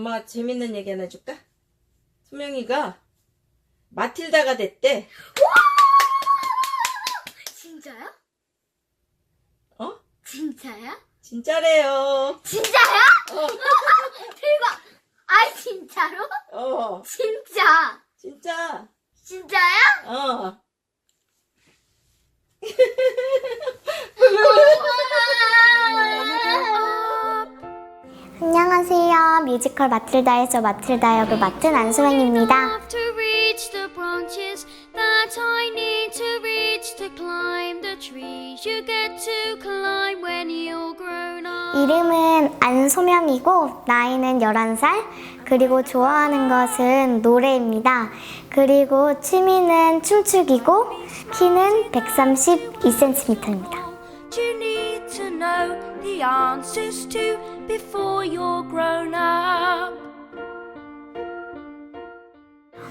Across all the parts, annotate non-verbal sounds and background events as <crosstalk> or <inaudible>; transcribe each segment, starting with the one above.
소명아 재밌는 얘기 하나 해줄까? 소명이가 마틸다가 됐대. 진짜요? 어? 진짜요? 진짜래요. 진짜요? 어, <laughs> 대박! 아 진짜로? 어, 진짜! 진짜. 진짜요? 어. 안녕하세요. 뮤지컬 마틸다에서 마틸다 역을 맡은 안소영입니다. 이름은 안소명이고 나이는 11살 그리고 좋아하는 것은 노래입니다. 그리고 취미는 춤추기고 키는 132cm입니다. Know the answers to before you're grown up.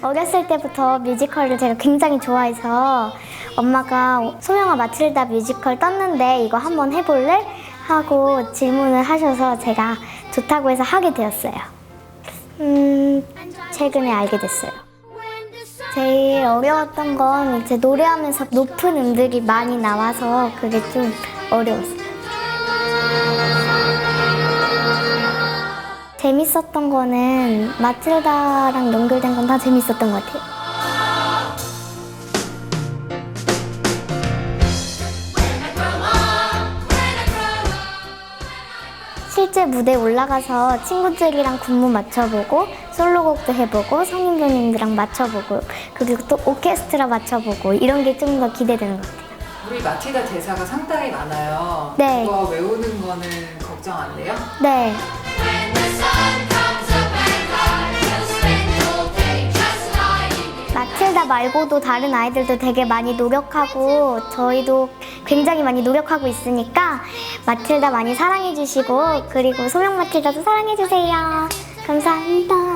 어렸을 때부터 뮤지컬을 제가 굉장히 좋아해서 엄마가 소명아 마틸다 뮤지컬 떴는데 이거 한번 해볼래? 하고 질문을 하셔서 제가 좋다고 해서 하게 되었어요. 음, 최근에 알게 됐어요. 제일 어려웠던 건 이제 노래하면서 높은 음들이 많이 나와서 그게 좀 어려웠어요. 재밌었던 거는 마틸다랑 연결된 건 다 재밌었던 것 같아요. 실제 무대에 올라가서 친구들이랑 군무 맞춰보고 솔로곡도 해보고 성인분들이랑 맞춰보고 그리고 또 오케스트라 맞춰보고 이런 게 좀 더 기대되는 것 같아요. 우리 마틸다 대사가 상당히 많아요. 네. 그거 외우는 거는 걱정 안 돼요? 네. 마틸다 말고도 다른 아이들도 되게 많이 노력하고 저희도 굉장히 많이 노력하고 있으니까 마틸다 많이 사랑해 주시고 그리고 소명 마틸다도 사랑해 주세요. 감사합니다.